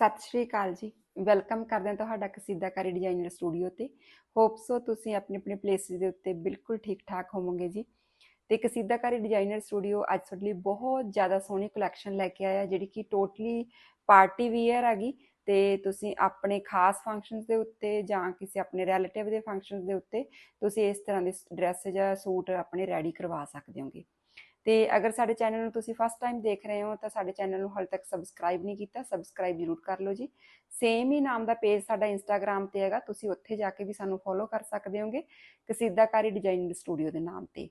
ਸਤਿ ਸ਼੍ਰੀ ਅਕਾਲ ਜੀ। ਵੈਲਕਮ ਕਰਦੇ ਹਾਂ ਤੁਹਾਡਾ ਕਸੀਦਾਕਾਰੀ ਡਿਜ਼ਾਈਨਰ ਸਟੂਡੀਓ ਤੇ। ਹੋਪ ਸੋ ਤੁਸੀਂ ਆਪਣੇ ਆਪਣੇ ਪਲੇਸਿਸ ਦੇ ਉੱਤੇ ਬਿਲਕੁਲ ਠੀਕ ਠਾਕ ਹੋਵੋਗੇ ਜੀ। ਤੇ ਕਸੀਦਾਕਾਰੀ ਡਿਜ਼ਾਈਨਰ ਸਟੂਡੀਓ ਅੱਜ ਤੁਹਾਡੇ ਲਈ ਬਹੁਤ ਜ਼ਿਆਦਾ ਸੋਹਣੀ ਕਲੈਕਸ਼ਨ ਲੈ ਕੇ ਆਇਆ, ਜਿਹੜੀ ਕਿ ਟੋਟਲੀ ਪਾਰਟੀ ਵੀਅਰ ਹੈਗੀ ਤੇ ਤੁਸੀਂ ਆਪਣੇ ਖਾਸ ਫੰਕਸ਼ਨਸ ਦੇ ਉੱਤੇ ਜਾਂ ਕਿਸੇ ਆਪਣੇ ਰਿਲੇਟਿਵ ਦੇ ਫੰਕਸ਼ਨਸ ਦੇ ਉੱਤੇ ਤੁਸੀਂ ਇਸ ਤਰ੍ਹਾਂ ਦੇ ਡਰੈਸ ਜਾਂ ਸੂਟ ਆਪਣੇ ਰੈਡੀ ਕਰਵਾ ਸਕਦੇ ਹੋਗੇ। ਤੇ ਅਗਰ ਸਾਡੇ ਚੈਨਲ ਨੂੰ ਤੁਸੀਂ ਫਸਟ ਟਾਈਮ ਦੇਖ ਰਹੇ ਹੋ, ਤਾਂ ਸਾਡੇ ਚੈਨਲ ਨੂੰ ਹਾਲੇ ਤੱਕ ਸਬਸਕ੍ਰਾਈਬ ਨਹੀਂ ਕੀਤਾ ਸਬਸਕ੍ਰਾਈਬ ਜ਼ਰੂਰ ਕਰ ਲਓ ਜੀ। ਸੇਮ ਹੀ ਨਾਮ ਦਾ ਪੇਜ ਸਾਡਾ ਇੰਸਟਾਗ੍ਰam ਤੇ ਹੈਗਾ, ਤੁਸੀਂ ਉੱਥੇ ਜਾ ਕੇ ਵੀ ਸਾਨੂੰ ਫੋਲੋ ਕਰ ਸਕਦੇ ਹੋਗੇ, ਕਸੀਦਾਕਾਰੀ ਡਿਜ਼ਾਈਨਿੰਗ ਸਟੂਡੀਓ ਦੇ ਨਾਮ ਤੇ।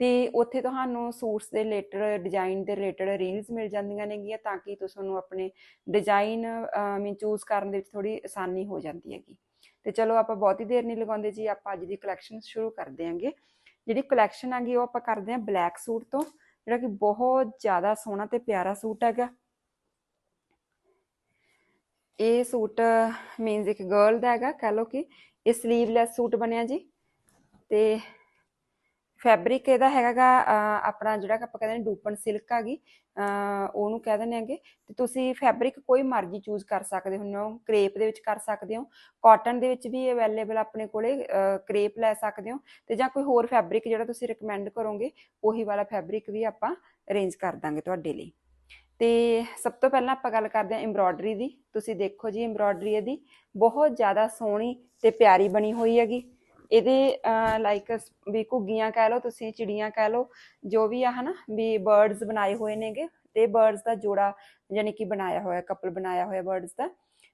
ਤੇ ਉੱਥੇ ਤੁਹਾਨੂੰ ਸੂਟਸ ਦੇ ਰਿਲੇਟਡ ਡਿਜ਼ਾਈਨ ਦੇ ਰਿਲੇਟਡ ਰੀਲਸ ਮਿਲ ਜਾਂਦੀਆਂ ਨੇਗੀਆਂ, ਤਾਂ ਕਿ ਤੁਹਾਨੂੰ ਆਪਣੇ ਡਿਜ਼ਾਈਨ ਮੀਨ ਚੂਜ਼ ਕਰਨ ਦੇ ਵਿੱਚ ਥੋੜੀ ਆਸਾਨੀ ਹੋ ਜਾਂਦੀ ਹੈਗੀ। ਤੇ ਚਲੋ ਆਪਾਂ ਬਹੁਤੀ ਦੇਰ ਨਹੀਂ ਲਗਾਉਂਦੇ ਜੀ, ਆਪਾਂ ਅੱਜ ਦੀ ਕਲੈਕਸ਼ਨ ਸ਼ੁਰੂ ਕਰਦੇ ਹਾਂਗੇ। ਜਿਹੜੀ ਕਲੈਕਸ਼ਨ ਆਗੀ ਉਹ ਆਪਾਂ ਕਰਦੇ ਹਾਂ ਬਲੈਕ ਸੂਟ ਤੋਂ, ਜਿਹੜਾ ਕਿ ਬਹੁਤ ਜ਼ਿਆਦਾ ਸੋਹਣਾ ਤੇ ਪਿਆਰਾ ਸੂਟ ਹੈਗਾ। ਇਹ ਸੂਟ ਮੀਨਸ ਇੱਕ ਗਰਲ ਦਾ ਹੈਗਾ, ਕਹ ਲਓ ਕਿ ਇਹ ਸਲੀਵਲੈਸ ਸੂਟ ਬਣਿਆ ਜੀ। ਤੇ ਫੈਬਰਿਕ ਇਹਦਾ ਹੈਗਾ ਆਪਣਾ ਜਿਹੜਾ ਆਪਾਂ ਕਹਿੰਦੇ ਨੇ ਡੂਪਨ ਸਿਲਕ ਹੈਗੀ ਉਹਨੂੰ ਕਹਿ ਦਿੰਦੇ ਆਂਗੇ ਤੇ ਤੁਸੀਂ ਫੈਬਰਿਕ ਕੋਈ ਮਰਜ਼ੀ ਚੂਜ਼ ਕਰ ਸਕਦੇ ਹੋ, ਕ੍ਰੇਪ ਦੇ ਵਿੱਚ ਕਰ ਸਕਦੇ ਹੋ ਕਾਟਨ ਦੇ ਵਿੱਚ ਵੀ ਅਵੇਲੇਬਲ ਆਪਣੇ ਕੋਲੇ ਕ੍ਰੇਪ ਲੈ ਸਕਦੇ ਹੋ ਤੇ ਜਾਂ ਕੋਈ ਹੋਰ ਫੈਬਰਿਕ ਜਿਹੜਾ ਤੁਸੀਂ ਰეკਮੈਂਡ ਕਰੋਗੇ, ਉਹੀ ਵਾਲਾ ਫੈਬਰਿਕ ਵੀ ਆਪਾਂ ਅਰੇਂਜ ਕਰ ਦਾਂਗੇ ਤੁਹਾਡੇ ਲਈ। ਤੇ ਸਭ ਤੋਂ ਪਹਿਲਾਂ ਆਪਾਂ ਗੱਲ ਕਰਦੇ ਹਾਂ ਐਮਬ੍ਰੋਇਡਰੀ ਦੀ। ਤੁਸੀਂ ਦੇਖੋ ਜੀ ਐਮਬ੍ਰੋਇਡਰੀ ਇਹਦੀ ਬਹੁਤ ਜ਼ਿਆਦਾ ਸੋਹਣੀ ਤੇ ਪਿਆਰੀ ਬਣੀ ਹੋਈ ਹੈਗੀ। ਇਹਦੇ ਲਾਈਕ ਵੀ ਘੁੱਗੀਆਂ ਕਹਿ ਲਓ, ਤੁਸੀਂ ਚਿੜੀਆਂ ਕਹਿ ਲਓ, ਜੋ ਵੀ ਆ ਹਨਾ, ਵੀ ਬਰਡਸ ਬਣਾਏ ਹੋਏ ਨੇਗੇ, ਤੇ ਬਰਡਸ ਦਾ ਜੋੜਾ ਯਾਨੀ ਕਿ ਬਣਾਇਆ ਹੋਇਆ ਕਪਲ ਬਣਾਇਆ ਹੋਇਆ ਬਰਡਸ ਦਾ,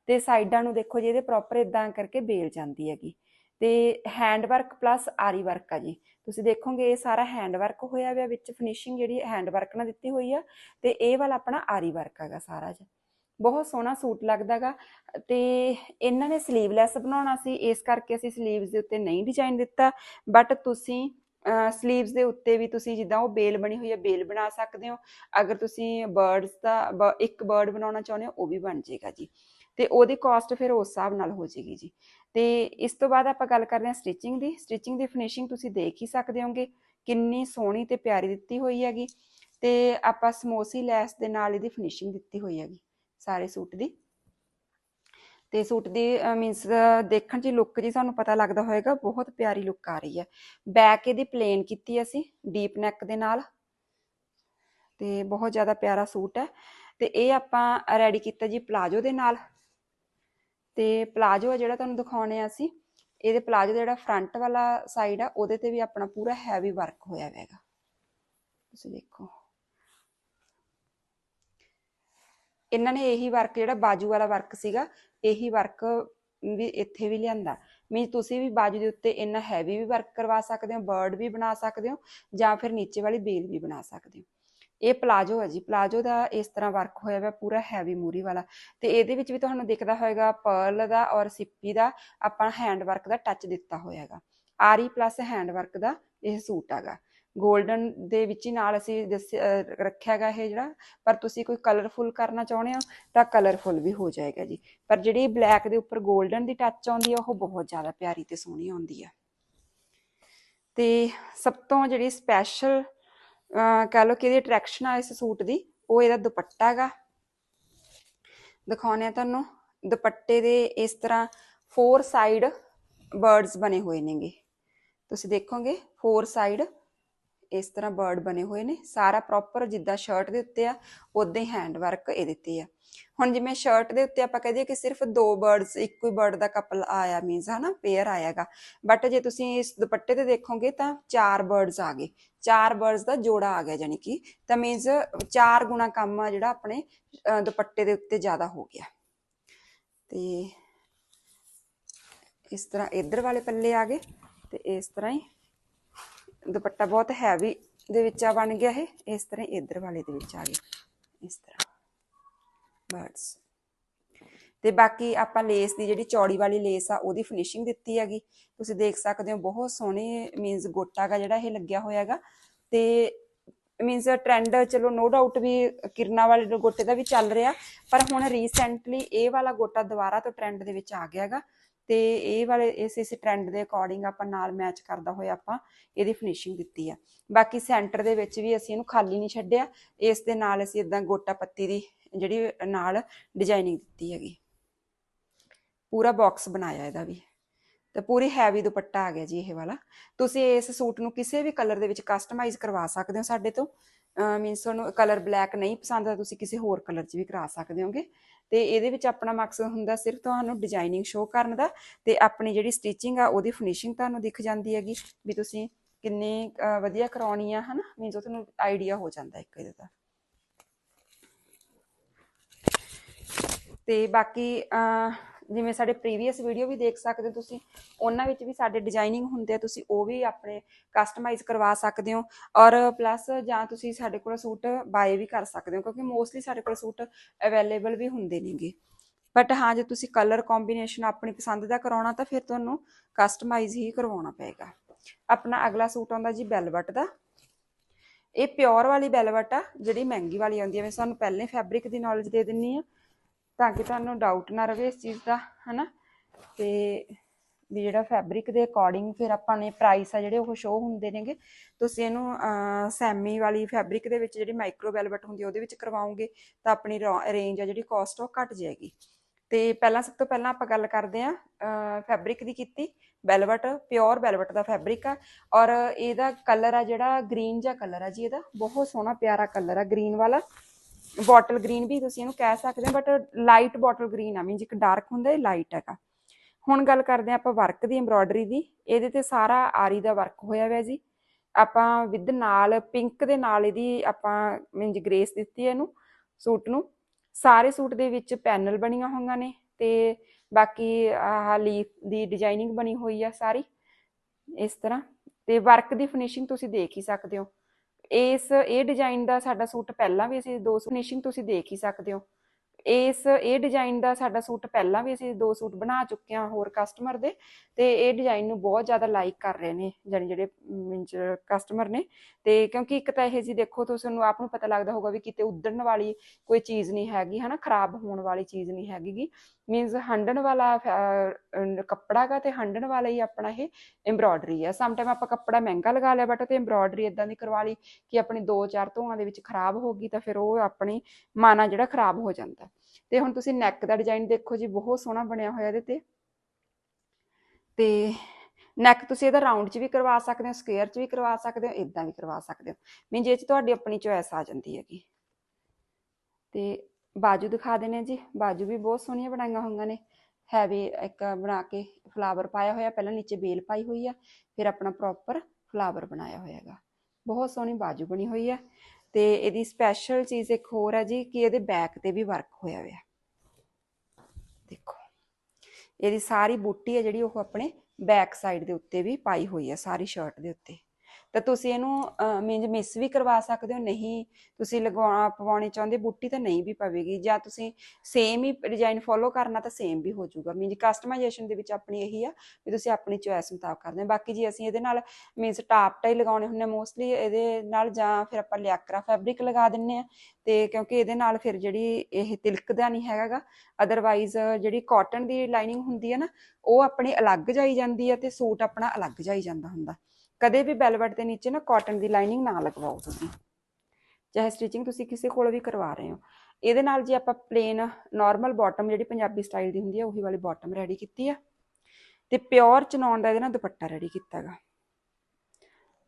ਤੇ ਸਾਈਡਾਂ ਨੂੰ ਦੇਖੋ ਜੀ, ਇਹਦੇ ਪ੍ਰੋਪਰ ਇਦਾਂ ਕਰਕੇ ਬੇਲ ਜਾਂਦੀ ਹੈਗੀ। ਤੇ ਹੈਂਡ ਵਰਕ ਪਲੱਸ ਆਰੀ ਵਰਕ ਆ ਜੀ। ਤੁਸੀਂ ਦੇਖੋਗੇ, ਇਹ ਸਾਰਾ ਹੈਂਡ ਵਰਕ ਹੋਇਆ ਹੋਇਆ ਵਿੱਚ ਫਿਨਿਸ਼ਿੰਗ ਜਿਹੜੀ ਹੈਂਡ ਵਰਕ ਨਾਲ ਦਿੱਤੀ ਹੋਈ ਆ, ਤੇ ਇਹ ਵਾਲਾ ਆਪਣਾ ਆਰੀ ਵਰਕ ਹੈਗਾ ਸਾਰਾ ਜੀ ਬਹੁਤ ਸੋਹਣਾ ਸੂਟ ਲੱਗਦਾਗਾ ਤੇ ਇਹਨਾਂ ਨੇ ਸਲੀਵਲੈਸ ਬਣਾਉਣਾ ਸੀ, ਇਸ ਕਰਕੇ ਅਸੀਂ ਸਲੀਵਸ ਦੇ ਉੱਤੇ ਨਹੀਂ ਡਿਜ਼ਾਈਨ ਦਿੱਤਾ। ਬਟ ਤੁਸੀਂ ਸਲੀਵਸ ਦੇ ਉੱਤੇ ਵੀ ਤੁਸੀਂ ਜਿੱਦਾਂ ਉਹ ਬੇਲ ਬਣੀ ਹੋਈ ਹੈ ਬੇਲ ਬਣਾ ਸਕਦੇ ਹੋ। ਅਗਰ ਤੁਸੀਂ ਬਰਡਸ ਦਾ ਇੱਕ ਬਰਡ ਬਣਾਉਣਾ ਚਾਹੁੰਦੇ ਹੋ, ਉਹ ਵੀ ਬਣ ਜਾਏਗਾ ਜੀ। ਤੇ ਉਹਦੀ ਕਾਸਟ ਫਿਰ ਉਸ ਹਿਸਾਬ ਨਾਲ ਹੋ ਜਾਏਗੀ ਜੀ। ਤੇ ਇਸ ਤੋਂ ਬਾਅਦ ਆਪਾਂ ਗੱਲ ਕਰਦੇ ਹਾਂ ਸਟਿਚਿੰਗ ਦੀ। ਸਟਿਚਿੰਗ ਦੀ ਫਿਨਿਸ਼ਿੰਗ ਤੁਸੀਂ ਦੇਖ ਹੀ ਸਕਦੇ ਹੋਗੇ। ਕਿੰਨੀ ਸੋਹਣੀ ਤੇ ਪਿਆਰੀ ਦਿੱਤੀ ਹੋਈ ਹੈਗੀ। ਤੇ ਆਪਾਂ ਸਮੋਸੀ ਲੈਸ ਦੇ ਨਾਲ ਇਹਦੀ ਫਿਨਿਸ਼ਿੰਗ ਦਿੱਤੀ ਹੋਈ ਹੈਗੀ। ਸਾਰੇ ਸੂਟ ਦੀ। ਤੇ ਸੂਟ ਦੀ ਮੀਨਸ ਦੇਖਣ 'ਚ ਲੁੱਕ ਜੀ ਸਾਨੂੰ ਪਤਾ ਲੱਗਦਾ ਹੋਏਗਾ, ਬਹੁਤ ਪਿਆਰੀ ਲੁੱਕ ਆ ਰਹੀ ਹੈ। ਬੈਕ ਇਹਦੀ ਪਲੇਨ ਕੀਤੀ ਅਸੀਂ ਡੀਪ ਨੈਕ ਦੇ ਨਾਲ। ਤੇ ਬਹੁਤ ਜ਼ਿਆਦਾ ਪਿਆਰਾ ਸੂਟ ਹੈ। ਤੇ ਇਹ ਆਪਾਂ ਰੈਡੀ ਕੀਤਾ ਜੀ ਪਲਾਜੋ ਦੇ ਨਾਲ। ਤੇ ਪਲਾਜੋ ਜਿਹੜਾ ਤੁਹਾਨੂੰ ਦਿਖਾਉਣੇ ਆ ਅਸੀਂ, ਇਹਦੇ ਪਲਾਜੋ ਦਾ ਜਿਹੜਾ ਫਰੰਟ ਵਾਲਾ ਸਾਈਡ ਆ, ਉਹਦੇ ਤੇ ਵੀ ਆਪਣਾ ਪੂਰਾ ਹੈਵੀ ਵਰਕ ਹੋਇਆ ਹੋਵੇਗਾ ਤੁਸੀਂ ਦੇਖੋ। ਇਹਨਾਂ ਨੇ ਇਹੀ ਵਰਕ ਜਿਹੜਾ ਬਾਜੂ ਵਾਲਾ ਵਰਕ ਸੀਗਾ, ਇਹੀ ਵਰਕ ਵੀ ਇੱਥੇ ਵੀ ਲਿਆਂਦਾ। ਮੀਨ ਤੁਸੀਂ ਵੀ ਬਾਜੂ ਦੇ ਉੱਤੇ ਇੰਨਾ ਹੈਵੀ ਵੀ ਵਰਕ ਕਰਵਾ ਸਕਦੇ ਹੋ ਬਰਡ ਵੀ ਬਣਾ ਸਕਦੇ ਹੋ, ਜਾਂ ਫਿਰ ਨੀਚੇ ਵਾਲੀ ਬੇਲ ਵੀ ਬਣਾ ਸਕਦੇ ਹੋ। ਇਹ ਪਲਾਜੋ ਹੈ ਜੀ। ਪਲਾਜੋ ਦਾ ਇਸ ਤਰ੍ਹਾਂ ਵਰਕ ਹੋਇਆ ਹੋਇਆ ਪੂਰਾ ਹੈਵੀ ਮੂਰੀ ਵਾਲਾ। ਤੇ ਇਹਦੇ ਵਿੱਚ ਵੀ ਤੁਹਾਨੂੰ ਦਿਖਦਾ ਹੋਏਗਾ ਪਰਲ ਦਾ ਔਰ ਸਿੱਪੀ ਦਾ ਆਪਾਂ ਹੈਂਡ ਵਰਕ ਦਾ ਟੱਚ ਦਿੱਤਾ ਹੋਇਆ ਹੈਗਾ। ਆਰੀ ਪਲੱਸ ਹੈਂਡ ਵਰਕ ਦਾ ਇਹ ਸੂਟ ਹੈਗਾ। 골ਡਨ ਦੇ ਵਿੱਚ ਹੀ ਨਾਲ ਅਸੀਂ ਰੱਖਿਆ ਹੈਗਾ ਇਹ ਜਿਹੜਾ। ਪਰ ਤੁਸੀਂ ਕੋਈ ਕਲਰਫੁਲ ਕਰਨਾ ਚਾਹੁੰਦੇ ਹੋ ਤਾਂ ਕਲਰਫੁਲ ਵੀ ਹੋ ਜਾਏਗਾ ਜੀ। ਪਰ ਜਿਹੜੀ ਬਲੈਕ ਦੇ ਉੱਪਰ 골ਡਨ ਦੀ ਟੱਚ ਆਉਂਦੀ ਹੈ ਉਹ ਬਹੁਤ ਜ਼ਿਆਦਾ ਪਿਆਰੀ ਤੇ ਸੋਹਣੀ ਆਉਂਦੀ ਹੈ ਤੇ ਸਭ ਤੋਂ ਜਿਹੜੀ ਸਪੈਸ਼ਲ ਕਹ ਲਓ ਕਿ ਇਹਦੀ ਅਟਰੈਕਸ਼ਨ ਆ ਇਸ ਸੂਟ ਦੀ, ਉਹ ਇਹਦਾ ਦੁਪੱਟਾ ਹੈਗਾ। ਦਿਖਾਉਣੇ ਆ ਤੁਹਾਨੂੰ, ਦੁਪੱਟੇ ਦੇ ਇਸ ਤਰ੍ਹਾਂ ਫੋਰ ਸਾਈਡ ਬਰਡਸ ਬਣੇ ਹੋਏ ਨੇਗੇ। ਤੁਸੀਂ ਦੇਖੋਗੇ ਫੋਰ ਸਾਈਡ ਇਸ ਤਰ੍ਹਾਂ ਬਰਡ ਬਣੇ ਹੋਏ ਨੇ, ਸਾਰਾ ਪ੍ਰੋਪਰ ਜਿੱਦਾਂ ਸ਼ਰਟ ਦੇ ਉੱਤੇ ਆ ਉਦਾਂ ਹੀ ਹੈਂਡ ਵਰਕ ਇਹਦੇ ਤੇ ਆ। ਹੁਣ ਜਿਵੇਂ ਸ਼ਰਟ ਦੇ ਉੱਤੇ ਆਪਾਂ ਕਹਦੇ ਕਿ ਸਿਰਫ ਦੋ ਬਰਡਸ ਇੱਕੋ ਹੀ ਬਰਡ ਦਾ ਕਪਲ ਆਇਆ ਮੀਨਸ ਹਨਾ ਪੇਅਰ ਆਇਆਗਾ। ਬਟ ਜੇ ਤੁਸੀਂ ਇਸ ਦੁਪੱਟੇ ਤੇ ਦੇਖੋਗੇ ਤਾਂ ਚਾਰ ਬਰਡਸ ਆ ਗਏ। ਚਾਰ ਬਰਡਸ ਦਾ ਜੋੜਾ ਆ ਗਿਆ ਜਾਨੀ ਕਿ, ਤਾਂ ਮੀਨਸ ਚਾਰ ਗੁਣਾ ਕੰਮ ਆ ਜਿਹੜਾ ਆਪਣੇ ਦੁਪੱਟੇ ਦੇ ਉੱਤੇ ਜ਼ਿਆਦਾ ਹੋ ਗਿਆ। ਤੇ ਇਸ ਤਰ੍ਹਾਂ ਇਧਰ ਵਾਲੇ ਪੱਲੇ ਆ ਗਏ ਤੇ ਇਸ ਤਰ੍ਹਾਂ ਹੀ ਦੁਪੱਟਾ ਬਹੁਤ ਹੈਵੀ ਦੇ ਵਿੱਚ ਆ ਬਣ ਗਿਆ ਇਹ। ਇਸ ਤਰ੍ਹਾਂ ਇਧਰ ਵਾਲੇ ਦੇ ਵਿੱਚ ਆ ਗਿਆ ਇਸ ਤਰ੍ਹਾਂ। ਬਰਡਸ ਤੇ ਬਾਕੀ ਆਪਾਂ ਲੇਸ ਦੀ ਜਿਹੜੀ ਚੌੜੀ ਵਾਲੀ ਲੇਸ ਆ, ਉਹਦੀ ਫਿਨਿਸ਼ਿੰਗ ਦਿੱਤੀ ਹੈਗੀ। ਤੁਸੀਂ ਦੇਖ ਸਕਦੇ ਹੋ, ਬਹੁਤ ਸੋਹਣੇ ਮੀਨਸ ਗੋਟਾ ਦਾ ਜਿਹੜਾ ਇਹ ਲੱਗਿਆ ਹੋਇਆ ਹੈਗਾ। ਤੇ ਮੀਨਸ ਟ੍ਰੈਂਡ ਚਲੋ ਨੋ ਡਾਊਟ ਵੀ ਕਿਰਨਾ ਵਾਲੇ ਗੋਟੇ ਦਾ ਵੀ ਚੱਲ ਰਿਹਾ। ਪਰ ਹੁਣ ਰੀਸੈਂਟਲੀ ਇਹ ਵਾਲਾ ਗੋਟਾ ਦੁਬਾਰਾ ਤੋਂ ਟ੍ਰੈਂਡ ਦੇ ਵਿੱਚ ਆ ਗਿਆ ਹੈਗਾ। ਤੇ ਇਹ ਵਾਲੇ, ਇਸ ਇਸ ਟ੍ਰੈਂਡ ਦੇ ਅਕੋਰਡਿੰਗ ਆਪਾਂ ਨਾਲ ਮੈਚ ਕਰਦਾ ਹੋਇਆ ਆਪਾਂ ਇਹਦੀ ਫਿਨਿਸ਼ਿੰਗ ਦਿੱਤੀ ਆ। ਬਾਕੀ ਸੈਂਟਰ ਦੇ ਵਿੱਚ ਵੀ ਅਸੀਂ ਇਹਨੂੰ ਖਾਲੀ ਨਹੀਂ ਛੱਡਿਆ, ਇਸ ਦੇ ਨਾਲ ਅਸੀਂ ਇਦਾਂ ਗੋਟਾ ਪੱਤੀ ਦੀ ਜਿਹੜੀ ਨਾਲ ਡਿਜ਼ਾਈਨਿੰਗ ਦਿੱਤੀ ਹੈਗੀ। ਪੂਰਾ ਬਾਕਸ ਬਣਾਇਆ ਇਹਦਾ ਵੀ। ਤੇ ਪੂਰੀ ਹੈਵੀ ਦੁਪੱਟਾ ਆ ਗਿਆ ਜੀ ਇਹ ਵਾਲਾ। ਤੁਸੀਂ ਇਸ ਸੂਟ ਨੂੰ ਕਿਸੇ ਵੀ ਕਲਰ ਦੇ ਵਿੱਚ ਕਸਟਮਾਈਜ਼ ਕਰਵਾ ਸਕਦੇ ਹੋ ਸਾਡੇ ਤੋਂ। ਮੀਨਸ ਤੁਹਾਨੂੰ ਕਲਰ ਬਲੈਕ ਨਹੀਂ ਪਸੰਦ ਤਾਂ ਤੁਸੀਂ ਕਿਸੇ ਹੋਰ ਕਲਰ 'ਚ ਵੀ ਕਰਾ ਸਕਦੇ ਹੋਗੇ। ਤੇ ਇਹਦੇ ਵਿੱਚ ਆਪਣਾ ਮਕਸਦ ਹੁੰਦਾ ਸਿਰਫ ਤੁਹਾਨੂੰ ਡਿਜ਼ਾਈਨਿੰਗ ਸ਼ੋਅ ਕਰਨ ਦਾ ਤੇ ਆਪਣੀ ਜਿਹੜੀ ਸਟਿਚਿੰਗ ਆ ਉਹਦੀ ਫਿਨਿਸ਼ਿੰਗ ਤੁਹਾਨੂੰ ਦਿਖ ਜਾਂਦੀ ਹੈਗੀ ਵੀ ਤੁਸੀਂ ਕਿੰਨੀ ਵਧੀਆ ਕਰਾਉਣੀ ਆ, ਹਨਾ? ਮੀਨਸ ਉਹ ਤੁਹਾਨੂੰ ਆਈਡੀਆ ਹੋ ਜਾਂਦਾ ਇੱਕ ਇਹਦੇ ਤਾਂ ਤੇ ਬਾਕੀ ਜਿਵੇਂ ਸਾਡੇ ਪ੍ਰੀਵੀਅਸ ਵੀਡੀਓ ਵੀ ਦੇਖ ਸਕਦੇ ਹੋ ਤੁਸੀਂ, ਉਹਨਾਂ ਵਿੱਚ ਵੀ ਸਾਡੇ ਡਿਜ਼ਾਈਨਿੰਗ ਹੁੰਦੇ ਆ, ਤੁਸੀਂ ਉਹ ਵੀ ਆਪਣੇ ਕਸਟਮਾਈਜ਼ ਕਰਵਾ ਸਕਦੇ ਹੋ ਔਰ ਪਲੱਸ ਜਾਂ ਤੁਸੀਂ ਸਾਡੇ ਕੋਲ ਸੂਟ ਬਾਏ ਵੀ ਕਰ ਸਕਦੇ ਹੋ, ਕਿਉਂਕਿ ਮੋਸਟਲੀ ਸਾਡੇ ਕੋਲ ਸੂਟ ਅਵੇਲੇਬਲ ਵੀ ਹੁੰਦੇ ਨੇਗੇ। ਬਟ ਹਾਂ, ਜੇ ਤੁਸੀਂ ਕਲਰ ਕੰਬੀਨੇਸ਼ਨ ਆਪਣੀ ਪਸੰਦ ਦਾ ਕਰਾਉਣਾ, ਤਾਂ ਫਿਰ ਤੁਹਾਨੂੰ ਕਸਟਮਾਈਜ਼ ਹੀ ਕਰਵਾਉਣਾ ਪਏਗਾ। ਆਪਣਾ ਅਗਲਾ ਸੂਟ ਆਉਂਦਾ ਜੀ ਬੈਲਵਟ ਦਾ। ਇਹ ਪਿਓਰ ਵਾਲੀ ਬੈਲਵਟ ਆ, ਜਿਹੜੀ ਮਹਿੰਗੀ ਵਾਲੀ ਆਉਂਦੀ ਹੈ ਮੈਂ ਤੁਹਾਨੂੰ ਪਹਿਲੇ ਫੈਬਰਿਕ ਦੀ ਨੌਲੇਜ ਦੇ ਦਿੰਨੀ ਆ। ਤਾਂ ਕਿ ਤੁਹਾਨੂੰ ਡਾਊਟ ਨਾ ਰਵੇ ਇਸ ਚੀਜ਼ ਦਾ, ਹਨਾ? ਤੇ ਵੀ ਜਿਹੜਾ ਫੈਬਰਿਕ ਦੇ ਅਕੋਰਡਿੰਗ ਫਿਰ ਆਪਾਂ ਨੇ ਪ੍ਰਾਈਸ ਆ ਜਿਹੜੇ ਉਹ ਸ਼ੋ ਹੁੰਦੇ ਨੇਗੇ, ਤੁਸੀਂ ਇਹਨੂੰ ਸੈਮੀ ਵਾਲੀ ਫੈਬਰਿਕ ਦੇ ਵਿੱਚ ਜਿਹੜੀ ਮਾਈਕਰੋ ਵੈਲਵਟ ਹੁੰਦੀ ਉਹਦੇ ਵਿੱਚ ਕਰਵਾਉਂਗੇ ਤਾਂ ਆਪਣੀ ਰੇਂਜ ਆ ਜਿਹੜੀ ਕਾਸਟ ਉਹ ਘਟ ਜਾਏਗੀ। ਤੇ ਪਹਿਲਾਂ ਸਭ ਤੋਂ ਪਹਿਲਾਂ ਆਪਾਂ ਗੱਲ ਕਰਦੇ ਆ ਫੈਬਰਿਕ ਦੀ ਕੀਤੀ। ਵੈਲਵਟ ਪਿਓਰ ਵੈਲਵਟ ਦਾ ਫੈਬਰਿਕ ਆ। ਔਰ ਇਹਦਾ ਕਲਰ ਆ ਜਿਹੜਾ ਗ੍ਰੀਨ ਜਿਹਾ ਕਲਰ ਆ ਜੀ ਇਹਦਾ। ਬਹੁਤ ਸੋਹਣਾ ਪਿਆਰਾ ਕਲਰ ਆ ਗ੍ਰੀਨ ਵਾਲਾ। ਬੋਟਲ ਗ੍ਰੀਨ ਵੀ ਤੁਸੀਂ ਇਹਨੂੰ ਕਹਿ ਸਕਦੇ ਹੋ ਬਟ ਲਾਈਟ ਬੋਟਲ ਗ੍ਰੀਨ ਆ ਮੀਨਸ ਇੱਕ ਡਾਰਕ ਹੁੰਦਾ, ਇਹ ਲਾਈਟ ਹੈਗਾ। ਹੁਣ ਗੱਲ ਕਰਦੇ ਆ ਆਪਾਂ ਵਰਕ ਦੀ ਐਮਬ੍ਰੋਇਡਰੀ ਦੀ। ਇਹਦੇ ਤੇ ਸਾਰਾ ਆਰੀ ਦਾ ਵਰਕ ਹੋਇਆ ਹੋਇਆ ਜੀ। ਆਪਾਂ ਵਿਦ ਨਾਲ ਪਿੰਕ ਦੇ ਨਾਲ ਇਹਦੀ ਆਪਾਂ ਮੀਨਸ ਗ੍ਰੇਸ ਦਿੱਤੀ ਹੈ ਇਹਨੂੰ, ਸੂਟ ਨੂੰ। ਸਾਰੇ ਸੂਟ ਦੇ ਵਿੱਚ ਪੈਨਲ ਬਣੀਆਂ ਹੋਈਆਂ ਨੇ ਤੇ ਬਾਕੀ ਆਹ ਲੀਫ ਦੀ ਡਿਜ਼ਾਈਨਿੰਗ ਬਣੀ ਹੋਈ ਆ ਸਾਰੀ, ਇਸ ਤਰ੍ਹਾਂ। ਤੇ ਵਰਕ ਦੀ ਫਿਨਿਸ਼ਿੰਗ ਤੁਸੀਂ ਦੇਖ ਹੀ ਸਕਦੇ ਹੋ। ਇਸ ਇਹ ਡਿਜ਼ਾਈਨ ਦਾ ਸਾਡਾ ਸੂਟ ਪਹਿਲਾਂ ਵੀ ਅਸੀਂ ਦੋ ਫਿਨਿਸ਼ਿੰਗ ਤੁਸੀਂ ਦੇਖ ਹੀ ਸਕਦੇ ਹੋ। ਇਸ, ਇਹ ਡਿਜ਼ਾਈਨ ਦਾ ਸਾਡਾ ਸੂਟ ਪਹਿਲਾਂ ਵੀ ਅਸੀਂ ਦੋ ਸੂਟ ਬਣਾ ਚੁੱਕੇ ਹਾਂ ਹੋਰ ਕਸਟਮਰ ਦੇ ਤੇ ਇਹ ਡਿਜ਼ਾਈਨ ਨੂੰ ਬਹੁਤ ਜ਼ਿਆਦਾ ਲਾਈਕ ਕਰ ਰਹੇ ਨੇ ਜਾਨੀ ਜਿਹੜੇ ਮੀਨਸ ਕਸਟਮਰ ਨੇ ਤੇ ਕਿਉਂਕਿ ਇੱਕ ਤਾਂ ਇਹ ਜੀ ਦੇਖੋ ਤੁਹਾਨੂੰ ਆਪ ਨੂੰ ਪਤਾ ਲੱਗਦਾ ਹੋਊਗਾ ਵੀ ਕਿਤੇ ਉਦੜਨ ਵਾਲੀ ਕੋਈ ਚੀਜ਼ ਨਹੀਂ ਹੈਗੀ, ਹਨਾ, ਖਰਾਬ ਹੋਣ ਵਾਲੀ ਚੀਜ਼ ਨਹੀਂ ਹੈਗੀ ਮੀਨਸ ਹੰਡਣ ਵਾਲਾ ਕੱਪੜਾ ਗਾ ਤੇ ਹੰਡਣ ਵਾਲਾ ਹੀ ਆਪਣਾ ਇਹ ਐਮਬ੍ਰੋਇਡਰੀ ਆ। ਸਮ ਟਾਈਮ ਆਪਾਂ ਕੱਪੜਾ ਮਹਿੰਗਾ ਲਗਾ ਲਿਆ ਬਟ ਤੇ ਐਮਬ੍ਰੋਇਡਰੀ ਇਦਾਂ ਦੀ ਕਰਵਾ ਲਈ ਕਿ ਆਪਣੀ 2-4 ਧੋਆਂ ਦੇ ਵਿੱਚ ਖਰਾਬ ਹੋ ਗਈ ਤਾਂ ਫਿਰ ਉਹ ਆਪਣੀ ਮਾਨਾ ਜਿਹੜਾ ਖਰਾਬ ਹੋ ਜਾਂਦਾ। ਤੇ ਹੁਣ ਤੁਸੀਂ ਨੈਕ ਦਾ ਡਿਜ਼ਾਈਨ ਦੇਖੋ ਜੀ, ਬਹੁਤ ਸੋਹਣਾ ਬਣਿਆ ਹੋਇਆ ਇਹਦੇ ਤੇ। ਤੇ ਨੈਕ ਤੁਸੀਂ ਇਹਦਾ ਰਾਉਂਡ 'ਚ ਵੀ ਕਰਵਾ ਸਕਦੇ ਹੋ ਸਕੁਅਰ 'ਚ ਵੀ ਕਰਵਾ ਸਕਦੇ ਹੋ ਇਦਾਂ ਵੀ ਕਰਵਾ ਸਕਦੇ ਹੋ। ਮੀਨ ਜੇ 'ਚ ਤੁਹਾਡੀ ਆਪਣੀ ਚੋਇਸ ਆ ਜਾਂਦੀ ਹੈਗੀ। ਤੇ ਬਾਜੂ ਦਿਖਾ ਦਿੰਨੇ ਆ ਜੀ। ਬਾਜੂ ਵੀ ਬਹੁਤ ਸੋਹਣੀਆਂ ਬਣਾਈਆਂ ਹੋਈਆਂ ਨੇ। ਹੈਵੀ ਇੱਕ ਬਣਾ ਕੇ ਫਲਾਵਰ ਪਾਇਆ ਹੋਇਆ, ਪਹਿਲਾਂ ਨੀਚੇ ਬੇਲ ਪਾਈ ਹੋਈ ਆ, ਫਿਰ ਆਪਣਾ ਪ੍ਰੋਪਰ ਫਲਾਵਰ ਬਣਾਇਆ ਹੋਇਆ ਹੈਗਾ। ਬਹੁਤ ਸੋਹਣੀ ਬਾਜੂ ਬਣੀ ਹੋਈ ਆ। ਤੇ ਇਹਦੀ ਸਪੈਸ਼ਲ ਚੀਜ਼ ਇੱਕ ਹੋਰ ਹੈ ਜੀ, ਕਿ ਇਹਦੇ ਬੈਕ ਤੇ ਵੀ ਵਰਕ ਹੋਇਆ ਹੋਇਆ। ਦੇਖੋ, ਇਹਦੀ ਸਾਰੀ ਬੂਟੀ ਹੈ ਜਿਹੜੀ ਉਹ ਆਪਣੇ ਬੈਕ ਸਾਈਡ ਦੇ ਉੱਤੇ ਵੀ ਪਾਈ ਹੋਈ ਹੈ ਸਾਰੀ ਸ਼ਰਟ ਦੇ ਉੱਤੇ। ਤਾਂ ਤੁਸੀਂ ਇਹਨੂੰ ਮੀਨਜ਼ ਮਿਸ ਵੀ ਕਰਵਾ ਸਕਦੇ ਹੋ, ਨਹੀਂ ਤੁਸੀਂ ਲਗਵਾ, ਪਵਾਉਣੀ ਚਾਹੁੰਦੇ, ਬੂਟੀ ਤਾਂ ਨਹੀਂ ਵੀ ਪਵੇਗੀ, ਜਾਂ ਤੁਸੀਂ ਸੇਮ ਹੀ ਡਿਜ਼ਾਈਨ ਫੋਲੋ ਕਰਨਾ ਤਾਂ ਸੇਮ ਵੀ ਹੋ ਜਾਊਗਾ ਮੀਨਸ ਕਸਟਮਾਈਜੇਸ਼ਨ ਦੇ ਵਿੱਚ ਆਪਣੀ ਇਹੀ ਆ ਵੀ ਤੁਸੀਂ ਆਪਣੀ ਚੋਇਸ ਮੁਤਾਬਕ ਕਰਦੇ ਹੋ। ਬਾਕੀ ਜੀ ਅਸੀਂ ਇਹਦੇ ਨਾਲ ਮੀਨਸ ਟਾਪ ਟਾਈ ਲਗਾਉਣੇ ਹੁੰਦੇ ਮੋਸਟਲੀ ਇਹਦੇ ਨਾਲ ਜਾਂ ਫਿਰ ਆਪਾਂ ਲਿਆਕਰਾ ਫੈਬਰਿਕ ਲਗਾ ਦਿੰਨੇ ਆ ਤੇ ਕਿਉਂਕਿ ਇਹਦੇ ਨਾਲ ਫਿਰ ਜਿਹੜੀ ਇਹ ਤਿਲਕਦਾ ਨਹੀਂ ਹੈਗਾਗਾ ਅਦਰਵਾਈਜ਼ ਜਿਹੜੀ ਕਾਟਨ ਦੀ ਲਾਈਨਿੰਗ ਹੁੰਦੀ ਹੈ ਨਾ, ਉਹ ਆਪਣੀ ਅਲੱਗ ਜਾਈ ਜਾਂਦੀ ਹੈ ਤੇ ਸੂਟ ਆਪਣਾ ਅਲੱਗ ਜਾਈ ਜਾਂਦਾ ਹੁੰਦਾ। ਕਦੇ ਵੀ ਬੈਲਵਟ ਦੇ ਨੀਚੇ ਨਾ ਕਾਟਨ ਦੀ ਲਾਈਨਿੰਗ ਨਾ ਲਗਵਾਓ ਤੁਸੀਂ। ਚਾਹੇ ਸਟਿਚਿੰਗ ਤੁਸੀਂ ਕਿਸੇ ਕੋਲ ਵੀ ਕਰਵਾ ਰਹੇ ਹੋ। ਇਹਦੇ ਨਾਲ ਜੇ ਆਪਾਂ ਪਲੇਨ ਨਾਰਮਲ ਬਾਟਮ ਜਿਹੜੀ ਪੰਜਾਬੀ ਸਟਾਈਲ ਦੀ ਹੁੰਦੀ ਹੈ ਉਹੀ ਵਾਲੀ ਬਾਟਮ ਰੈਡੀ ਕੀਤੀ ਆ। ਤੇ ਪਿਓਰ ਚਨੌਨ ਦਾ ਇਹਦੇ ਨਾਲ ਦੁਪੱਟਾ ਰੈਡੀ ਕੀਤਾਗਾ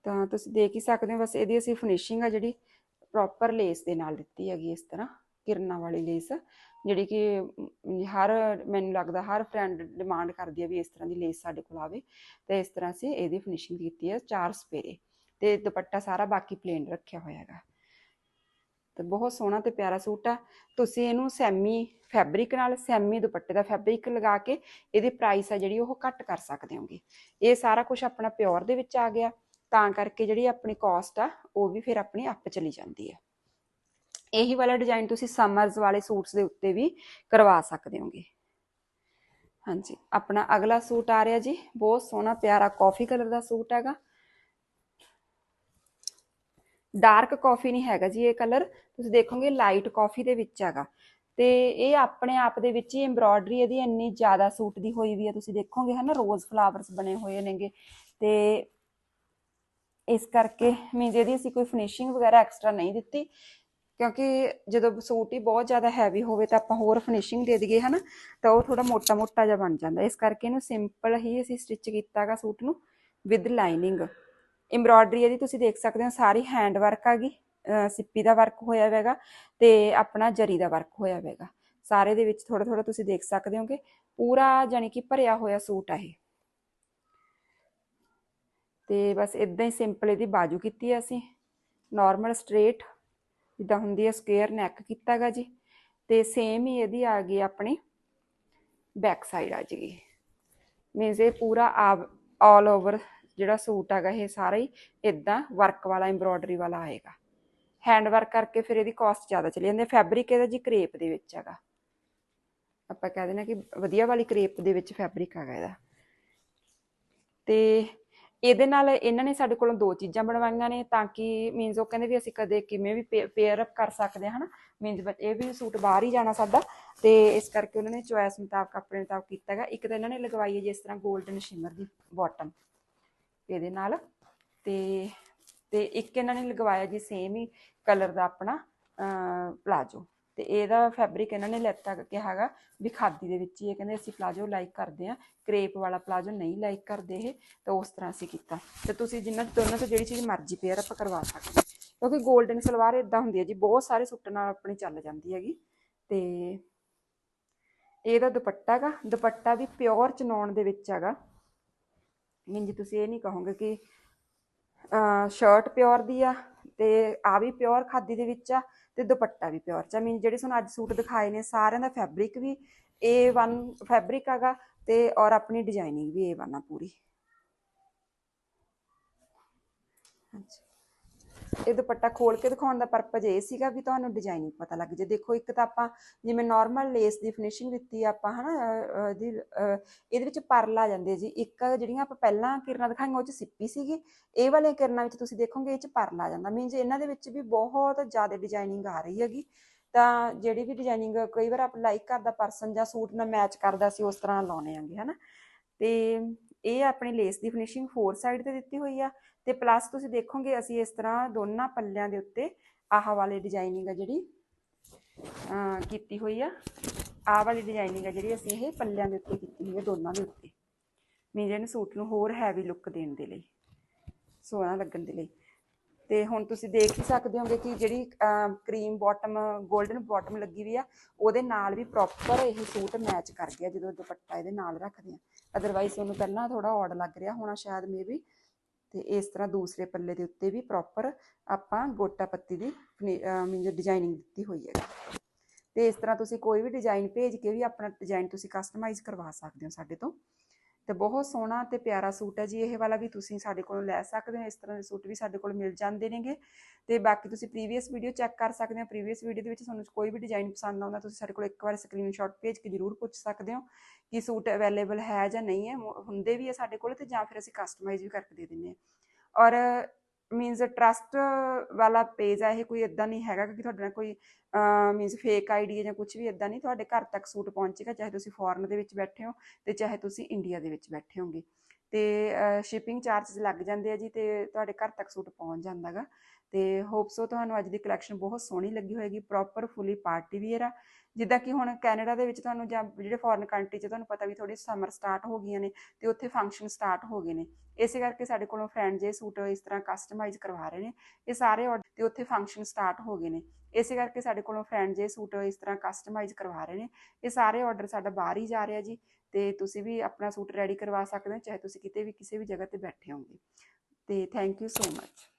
ਤਾਂ ਤੁਸੀਂ ਦੇਖ ਹੀ ਸਕਦੇ ਹੋ, ਬਸ ਇਹਦੀ ਅਸੀਂ ਫਿਨਿਸ਼ਿੰਗ ਆ ਜਿਹੜੀ ਪ੍ਰੋਪਰ ਲੇਸ ਦੇ ਨਾਲ ਦਿੱਤੀ ਹੈਗੀ ਇਸ ਤਰ੍ਹਾਂ। ਕਿਰਨਾਂ ਵਾਲੀ ਲੇਸ ਜਿਹੜੀ ਕਿ ਹਰ, ਮੈਨੂੰ ਲੱਗਦਾ ਹਰ ਫਰੈਂਡ ਡਿਮਾਂਡ ਕਰਦੀ ਹੈ ਵੀ ਇਸ ਤਰ੍ਹਾਂ ਦੀ ਲੇਸ ਸਾਡੇ ਕੋਲ ਆਵੇ। ਤੇ ਇਸ ਤਰ੍ਹਾਂ ਅਸੀਂ ਇਹਦੀ ਫਿਨਿਸ਼ਿੰਗ ਕੀਤੀ ਹੈ ਚਾਰ ਸਪੇਰੇ ਤੇ ਦੁਪੱਟਾ ਸਾਰਾ ਬਾਕੀ ਪਲੇਨ ਰੱਖਿਆ ਹੋਇਆ ਹੈਗਾ। ਤੇ ਬਹੁਤ ਸੋਹਣਾ ਤੇ ਪਿਆਰਾ ਸੂਟ ਆ। ਤੁਸੀਂ ਇਹਨੂੰ ਸੈਮੀ ਫੈਬਰਿਕ ਨਾਲ ਸੈਮੀ ਦੁਪੱਟੇ ਦਾ ਫੈਬਰਿਕ ਲਗਾ ਕੇ ਇਹਦੀ ਪ੍ਰਾਈਸ ਆ ਜਿਹੜੀ ਉਹ ਘੱਟ ਕਰ ਸਕਦੇ ਹੋਗੇ। ਇਹ ਸਾਰਾ ਕੁਝ ਆਪਣਾ ਪਿਓਰ ਦੇ ਵਿੱਚ ਆ ਗਿਆ। ਤਾਂ ਕਰਕੇ ਜਿਹੜੀ ਆਪਣੀ ਕਾਸਟ ਆ, ਉਹ ਵੀ ਫਿਰ ਆਪਣੀ ਅੱਪ ਚਲੀ ਜਾਂਦੀ ਆ। ਇਹੀ ਵਾਲਾ ਡਿਜ਼ਾਈਨ ਤੁਸੀਂ ਸਮਰਸ ਵਾਲੇ ਸੂਟਸ ਦੇ ਉੱਤੇ ਵੀ ਕਰਵਾ ਸਕਦੇ ਹੋਗੇ। ਹਾਂਜੀ, ਆਪਣਾ ਅਗਲਾ ਸੂਟ ਆ ਰਿਹਾ ਜੀ, ਬਹੁਤ ਸੋਹਣਾ ਪਿਆਰਾ ਕਾਫੀ ਕਲਰ ਦਾ ਸੂਟ ਹੈਗਾ। ਡਾਰਕ ਕਾਫੀ ਨਹੀਂ ਹੈਗਾ ਜੀ ਇਹ ਕਲਰ ਤੁਸੀਂ ਦੇਖੋਗੇ ਲਾਈਟ ਕਾਫੀ ਦੇ ਵਿੱਚ ਹੈਗਾ। ਤੇ ਇਹ ਆਪਣੇ ਆਪ ਦੇ ਵਿੱਚ ਹੀ ਐਮਬ੍ਰੋਇਡਰੀ ਇਹਦੀ ਇੰਨੀ ਜ਼ਿਆਦਾ ਸੂਟ ਦੀ ਹੋਈ ਵੀ ਹੈ, ਤੁਸੀਂ ਦੇਖੋਗੇ ਹਨਾ ਰੋਜ਼ ਫਲਾਵਰਸ ਬਣੇ ਹੋਏ ਨੇਗੇ। ਤੇ ਇਸ ਕਰਕੇ ਮੀਨਸ ਇਹਦੀ ਅਸੀਂ ਕੋਈ ਫਿਨਿਸ਼ਿੰਗ ਵਗੈਰਾ ਐਕਸਟਰਾ ਨਹੀਂ ਦਿੱਤੀ। ਕਿਉਂਕਿ ਜਦੋਂ ਸੂਟ ਹੀ ਬਹੁਤ ਜ਼ਿਆਦਾ ਹੈਵੀ ਹੋਵੇ ਤਾਂ ਆਪਾਂ ਹੋਰ ਫਿਨਿਸ਼ਿੰਗ ਦੇ ਦਈਏ, ਹਨਾ? ਤਾਂ ਉਹ ਥੋੜਾ ਮੋਟਾ ਮੋਟਾ ਜਿਹਾ ਬਣ ਜਾਂਦਾ। ਇਸ ਕਰਕੇ ਇਹਨੂੰ ਸਿੰਪਲ ਹੀ ਅਸੀਂ ਸਟਿਚ ਕੀਤਾਗਾ ਸੂਟ ਨੂੰ ਵਿਦ ਲਾਈਨਿੰਗ ਐਮਬ੍ਰੋਇਡਰੀ ਇਹਦੀ ਤੁਸੀਂ ਦੇਖ ਸਕਦੇ ਹੋ, ਸਾਰੀ ਹੈਂਡ ਵਰਕ ਆ ਗਈ। ਸਿੱਪੀ ਦਾ ਵਰਕ ਹੋਇਆ ਹੋਵੇਗਾ ਤੇ ਆਪਣਾ ਜਰੀ ਦਾ ਵਰਕ ਹੋਇਆ ਹੋਵੇਗਾ ਸਾਰੇ ਦੇ ਵਿੱਚ ਥੋੜਾ ਥੋੜਾ ਤੁਸੀਂ ਦੇਖ ਸਕਦੇ ਹੋਗੇ। ਪੂਰਾ ਜਾਨੀ ਕਿ ਭਰਿਆ ਹੋਇਆ ਸੂਟ ਆ ਇਹ। ਤੇ ਬਸ ਇਦਾਂ ਹੀ ਸਿੰਪਲ ਇਹਦੀ ਬਾਜੂ ਕੀਤੀ ਹੈ ਅਸੀਂ। ਨਾਰਮਲ ਸਟ੍ਰੇਟ ਜਿੱਦਾਂ ਹੁੰਦੀ ਹੈ ਸਕੁਅਰ ਨੈਕ ਕੀਤਾਗਾ ਜੀ, ਤੇ ਸੇਮ ਹੀ ਇਹਦੀ ਆ ਗਈ ਆਪਣੀ ਬੈਕ ਸਾਈਡ ਆ ਜੀ ਮੀਨਸ ਇਹ ਪੂਰਾ ਆਲ ਓਵਰ ਜਿਹੜਾ ਸੂਟ ਹੈਗਾ ਇਹ ਸਾਰਾ ਹੀ ਇਦਾਂ ਵਰਕ ਵਾਲਾ ਐਮਬ੍ਰੋਇਡਰੀ ਵਾਲਾ ਆਏਗਾ। ਹੈਂਡ ਵਰਕ ਕਰਕੇ ਫਿਰ ਇਹਦੀ ਕਾਸਟ ਜ਼ਿਆਦਾ ਚਲੀ ਜਾਂਦੀ ਹੈ ਫੈਬਰਿਕ ਇਹਦਾ ਜੀ ਕਰੇਪ ਦੇ ਵਿੱਚ ਹੈਗਾ। ਆਪਾਂ ਕਹਿ ਦੇਣਾ ਕਿ ਵਧੀਆ ਵਾਲੀ ਕਰੇਪ ਦੇ ਵਿੱਚ ਫੈਬਰਿਕ ਹੈਗਾ ਇਹਦਾ। ਤੇ ਇਹਦੇ ਨਾਲ ਇਹਨਾਂ ਨੇ ਸਾਡੇ ਕੋਲੋਂ ਦੋ ਚੀਜ਼ਾਂ ਬਣਵਾਈਆਂ ਨੇ ਤਾਂ ਕਿ ਮੀਨਸ ਉਹ ਕਹਿੰਦੇ ਵੀ ਅਸੀਂ ਕਦੇ ਕਿਵੇਂ ਵੀ ਪੇਅਰ ਅਪ ਕਰ ਸਕਦੇ ਹਾਂ, ਹਨਾ? ਮੀਨਸ ਇਹ ਵੀ ਸੂਟ ਬਾਹਰ ਹੀ ਜਾਣਾ ਸਾਡਾ ਤੇ ਇਸ ਕਰਕੇ ਉਹਨਾਂ ਨੇ ਚੁਆਇਸ ਮੁਤਾਬਕ ਆਪਣੇ ਮੁਤਾਬਕ ਕੀਤਾ ਹੈਗਾ। ਇੱਕ ਤਾਂ ਇਹਨਾਂ ਨੇ ਲਗਵਾਈ ਹੈ ਜਿਸ ਤਰ੍ਹਾਂ 골ਡਨ ਸ਼ਿਮਰ ਦੀ ਬਾਟਮ ਇਹਦੇ ਨਾਲ ਤੇ ਤੇ ਇੱਕ ਇਹਨਾਂ ਨੇ ਲਗਵਾਇਆ ਜੀ ਸੇਮ ਹੀ ਕਲਰ ਦਾ ਆਪਣਾ ਪਲਾਜੋ ਤੇ ਇਹਦਾ ਫੈਬਰਿਕ ਇਹਨਾਂ ਨੇ ਲੈਤਾ ਕਿਹਾ ਹੈਗਾ ਵੀ ਖਾਦੀ ਦੇ ਵਿੱਚ ਹੀ ਇਹ ਕਹਿੰਦੇ ਅਸੀਂ ਪਲਾਜੋ ਲਾਈਕ ਕਰਦੇ ਆ ਕ੍ਰੇਪ ਵਾਲਾ ਪਲਾਜੋ ਨਹੀਂ ਲਾਈਕ ਕਰਦੇ ਇਹ, ਤਾਂ ਉਸ ਤਰ੍ਹਾਂ ਅਸੀਂ ਕੀਤਾ। ਤੇ ਤੁਸੀਂ ਜਿੰਨਾ ਦੋਨਾਂ ਤੋਂ ਜਿਹੜੀ ਚੀਜ਼ ਮਰਜ਼ੀ ਪੇਅਰ ਆਪਾਂ ਕਰਵਾ ਸਕਦੇ ਹੋ। ਕਿਉਂਕਿ 골ਡਨ ਸਲਵਾਰ ਇਦਾਂ ਹੁੰਦੀ ਹੈ ਜੀ, ਬਹੁਤ ਸਾਰੇ ਸੂਟਾਂ ਨਾਲ ਆਪਣੀ ਚੱਲ ਜਾਂਦੀ ਹੈਗੀ। ਤੇ ਇਹਦਾ ਦੁਪੱਟਾ ਹੈਗਾ, ਦੁਪੱਟਾ ਵੀ ਪਿਓਰ ਚਨੌਣ ਦੇ ਵਿੱਚ ਹੈਗਾ। ਮੀਨ ਜੀ ਤੁਸੀਂ ਇਹ ਨਹੀਂ ਕਹੋਗੇ ਕਿ ਸ਼ਰਟ ਪਿਓਰ ਦੀ ਆ ਤੇ ਆ ਵੀ ਪਿਓਰ ਖਾਦੀ ਦੇ ਵਿੱਚ ਆ ਤੇ ਦੁਪੱਟਾ ਵੀ ਪਿਓਰ ਚ ਮੀਨ ਜਿਹੜੇ ਤੁਹਾਨੂੰ ਅੱਜ ਸੂਟ ਦਿਖਾਏ ਨੇ, ਸਾਰਿਆਂ ਦਾ ਫੈਬਰਿਕ ਵੀ A1 ਫੈਬਰਿਕ ਹੈਗਾ ਤੇ ਔਰ ਆਪਣੀ ਡਿਜ਼ਾਈਨਿੰਗ ਵੀ A1 ਆ ਪੂਰੀ। ਹਾਂਜੀ। ਇਹ ਦੁਪੱਟਾ ਖੋਲ ਕੇ ਦਿਖਾਉਣ ਦਾ ਪਰਪਸ ਇਹ ਸੀਗਾ ਵੀ ਤੁਹਾਨੂੰ ਡਿਜ਼ਾਈਨਿੰਗ ਪਤਾ ਲੱਗ ਜੇ ਦੇਖੋ ਇੱਕ ਤਾਂ ਆਪਾਂ ਜਿਵੇਂ ਨਾਰਮਲ ਲੇਸ ਦੀ ਫਿਨਿਸ਼ਿੰਗ ਦਿੱਤੀ ਆ ਆਪਾਂ ਹਨਾ ਅਹ, ਇਹਦੀ ਇਹਦੇ ਵਿੱਚ ਪਰਲ ਆ ਜਾਂਦੇ ਜੀ। ਇੱਕ ਜਿਹੜੀਆਂ ਆਪਾਂ ਪਹਿਲਾਂ ਕਿਰਨਾਂ ਦਿਖਾਈਆਂ ਉਹ ਚ ਸਿੱਪੀ ਸੀਗੀ। ਇਹ ਵਾਲੇ ਕਿਰਨਾਂ ਵਿੱਚ ਤੁਸੀਂ ਦੇਖੋਗੇ ਇਹ ਚ ਪਰਲ ਆ ਜਾਂਦਾ। ਮੀਨਸ ਇਹਨਾਂ ਦੇ ਵਿੱਚ ਵੀ ਬਹੁਤ ਜ਼ਿਆਦਾ ਡਿਜ਼ਾਈਨਿੰਗ ਆ ਰਹੀ ਹੈਗੀ। ਤਾਂ ਜਿਹੜੀ ਵੀ ਡਿਜ਼ਾਈਨਿੰਗ ਕਈ ਵਾਰ ਆਪ ਲਾਈਕ ਕਰਦਾ ਪਰਸਨ ਜਾਂ ਸੂਟ ਨਾਲ ਮੈਚ ਕਰਦਾ ਸੀ ਉਸ ਤਰ੍ਹਾਂ ਲਾਉਣੇ ਆਂਗੇ ਹਨਾ। ਤੇ ਇਹ ਆਪਣੀ ਲੇਸ ਦੀ ਫਿਨਿਸ਼ਿੰਗ ਫੋਰ ਸਾਈਡ ਤੇ ਦਿੱਤੀ ਹੋਈ ਆ। ਤੇ ਪਲੱਸ ਤੁਸੀਂ ਦੇਖੋਗੇ ਅਸੀਂ ਇਸ ਤਰ੍ਹਾਂ ਦੋਨਾਂ ਪੱਲਿਆਂ ਦੇ ਉੱਤੇ ਆਹ ਵਾਲੀ ਡਿਜ਼ਾਈਨਿੰਗ ਆ ਜਿਹੜੀ ਕੀਤੀ ਹੋਈ ਆ। ਆਹ ਵਾਲੀ ਡਿਜ਼ਾਈਨਿੰਗ ਆ ਜਿਹੜੀ ਅਸੀਂ ਇਹ ਪੱਲਿਆਂ ਦੇ ਉੱਤੇ ਕੀਤੀ ਹੋਈ ਆ, ਦੋਨਾਂ ਦੇ ਉੱਤੇ। ਮੀਨਸ ਇਹਨੂੰ ਸੂਟ ਨੂੰ ਹੋਰ ਹੈਵੀ ਲੁੱਕ ਦੇਣ ਦੇ ਲਈ, ਸੋਹਣਾ ਲੱਗਣ ਦੇ ਲਈ। ਤੇ ਹੁਣ ਤੁਸੀਂ ਦੇਖ ਹੀ ਸਕਦੇ ਹੋਗੇ ਕਿ ਜਿਹੜੀ ਕਰੀਮ ਬਾਟਮ 골ਡਨ ਬਾਟਮ ਲੱਗੀ ਵੀ ਆ, ਉਹਦੇ ਨਾਲ ਵੀ ਪ੍ਰੋਪਰ ਇਹ ਸੂਟ ਮੈਚ ਕਰ ਗਿਆ ਜਦੋਂ ਦੁਪੱਟਾ ਇਹਦੇ ਨਾਲ ਰੱਖਦੇ ਆ। ਅਦਰਵਾਈਜ਼ ਉਹਨੂੰ ਪਹਿਲਾਂ ਥੋੜਾ ਔਡ ਲੱਗ ਰਿਹਾ, ਹੋਣਾ ਸ਼ਾਇਦ ਮੇਬੀ ਤੇ ਇਸ ਤਰ੍ਹਾਂ ਦੂਸਰੇ ਪੱਲੇ ਦੇ ਉੱਤੇ ਵੀ ਪ੍ਰੋਪਰ ਆਪਾਂ ਗੋਟਾ ਪੱਤੀ ਦੀ ਮੀਨਸ ਡਿਜ਼ਾਈਨਿੰਗ ਦਿੱਤੀ ਹੋਈ ਹੈ ਤੇ ਇਸ ਤਰ੍ਹਾਂ ਤੁਸੀਂ ਕੋਈ ਵੀ ਡਿਜ਼ਾਈਨ ਭੇਜ ਕੇ ਵੀ ਆਪਣਾ ਡਿਜ਼ਾਈਨ ਤੁਸੀਂ ਕਸਟਮਾਈਜ਼ ਕਰਵਾ ਸਕਦੇ ਹੋ ਸਾਡੇ ਤੋਂ। ਤੇ ਬਹੁਤ ਸੋਹਣਾ ਤੇ ਪਿਆਰਾ ਸੂਟ ਹੈ ਜੀ, ਇਹ ਵਾਲਾ ਵੀ ਤੁਸੀਂ ਸਾਡੇ ਕੋਲੋਂ ਲੈ ਸਕਦੇ ਹੋ, ਇਸ ਤਰ੍ਹਾਂ ਦੇ ਸੂਟ ਵੀ ਸਾਡੇ ਕੋਲ ਮਿਲ ਜਾਂਦੇ ਨੇਗੇ। ਤੇ ਬਾਕੀ ਤੁਸੀਂ ਪ੍ਰੀਵੀਅਸ ਵੀਡੀਓ ਚੈੱਕ ਕਰ ਸਕਦੇ ਹੋ ਪ੍ਰੀਵੀਅਸ ਵੀਡੀਓ ਦੇ ਵਿੱਚ ਤੁਹਾਨੂੰ ਕੋਈ ਵੀ ਡਿਜ਼ਾਈਨ ਪਸੰਦ ਆਉਂਦਾ, ਤੁਸੀਂ ਸਾਡੇ ਕੋਲ ਇੱਕ ਵਾਰ ਸਕਰੀਨਸ਼ਾਟ ਭੇਜ ਕੇ ਜ਼ਰੂਰ ਪੁੱਛ ਸਕਦੇ ਹੋ ਕਿ ਸੂਟ ਅਵੇਲੇਬਲ ਹੈ ਜਾਂ ਨਹੀਂ ਹੈ ਹੁੰਦੇ ਵੀ ਹੈ ਸਾਡੇ ਕੋਲ ਤੇ ਜਾਂ ਫਿਰ ਅਸੀਂ ਕਸਟਮਾਈਜ਼ ਵੀ ਕਰਕੇ ਦੇ ਦਿੰਦੇ ਹਾਂ। ਔਰ ਮੀਨਸ ਟਰਸਟ uh, ਵਾਲਾ ਪੇਜ ਆ, ਇਹ ਕੋਈ ਇਦਾਂ ਨਹੀਂ ਹੈਗਾ ਕਿ ਤੁਹਾਡੇ ਨਾਲ ਕੋਈ ਮੀਨਸ ਫੇਕ ਆਈਡੀ ਜਾਂ ਕੁਝ ਵੀ ਇਦਾਂ ਨਹੀਂ, ਤੁਹਾਡੇ ਘਰ ਤੱਕ ਸੂਟ ਪਹੁੰਚੇਗਾ, ਚਾਹੇ ਤੁਸੀਂ ਫੋਰਨ ਦੇ ਵਿੱਚ ਬੈਠੇ ਹੋ ਤੇ ਚਾਹੇ ਤੁਸੀਂ ਇੰਡੀਆ ਦੇ ਵਿੱਚ ਬੈਠੇ ਹੋਗੇ ਤੇ ਸ਼ਿਪਿੰਗ ਚਾਰजेस ਲੱਗ ਜਾਂਦੇ ਆ ਜੀ ਤੇ ਤੁਹਾਡੇ ਘਰ ਤੱਕ ਸੂਟ ਪਹੁੰਚ ਜਾਂਦਾਗਾ ਤੇ ਹੋਪ ਸੋ ਤੁਹਾਨੂੰ ਅੱਜ ਦੀ ਕਲੈਕਸ਼ਨ ਬਹੁਤ ਸੋਹਣੀ ਲੱਗੀ ਹੋਏਗੀ ਪ੍ਰੋਪਰ ਫੁੱਲੀ ਪਾਰਟੀ ਵੀਅਰ ਆ। ਜਿੱਦਾਂ ਕਿ ਹੁਣ ਕੈਨੇਡਾ ਦੇ ਵਿੱਚ ਤੁਹਾਨੂੰ ਜਾਂ ਜਿਹੜੇ ਫੋਰਨ ਕੰਟਰੀ 'ਚ ਤੁਹਾਨੂੰ ਪਤਾ ਵੀ ਥੋੜੀ ਸਮਰ ਸਟਾਰਟ ਹੋ ਗਈਆਂ ਨੇ ਤੇ ਉੱਥੇ ਫੰਕਸ਼ਨ ਸਟਾਰਟ ਹੋ ਗਏ ਨੇ। ਇਸੇ ਕਰਕੇ ਸਾਡੇ ਕੋਲੋਂ ਫਰੈਂਡ ਜੇ ਸੂਟ ਇਸ ਤਰ੍ਹਾਂ ਕਸਟਮਾਈਜ਼ ਕਰਵਾ ਰਹੇ ਨੇ, ਇਹ ਸਾਰੇ ਆਰਡਰ ਤੇ ਉੱਥੇ ਫੰਕਸ਼ਨ ਸਟਾਰਟ ਹੋ ਗਏ ਨੇ। ਇਸੇ ਕਰਕੇ ਸਾਡੇ ਕੋਲੋਂ ਫਰੈਂਡ ਜੇ ਸੂਟ ਇਸ ਤਰ੍ਹਾਂ ਕਸਟਮਾਈਜ਼ ਕਰਵਾ ਰਹੇ ਨੇ, ਇਹ ਸਾਰੇ ਆਰਡਰ ਸਾਡਾ ਬਾਹਰ ਹੀ ਜਾ ਰਿਹਾ ਜੀ ਤੇ ਤੁਸੀਂ ਵੀ ਆਪਣਾ ਸੂਟ ਰੈਡੀ ਕਰਵਾ ਸਕਦੇ ਹੋ, ਚਾਹੇ ਤੁਸੀਂ ਕਿਤੇ ਵੀ ਕਿਸੇ ਵੀ ਜਗ੍ਹਾ ਤੇ ਬੈਠੇ ਹੋਗੇ ਤੇ ਥੈਂਕ ਯੂ ਸੋ ਮਚ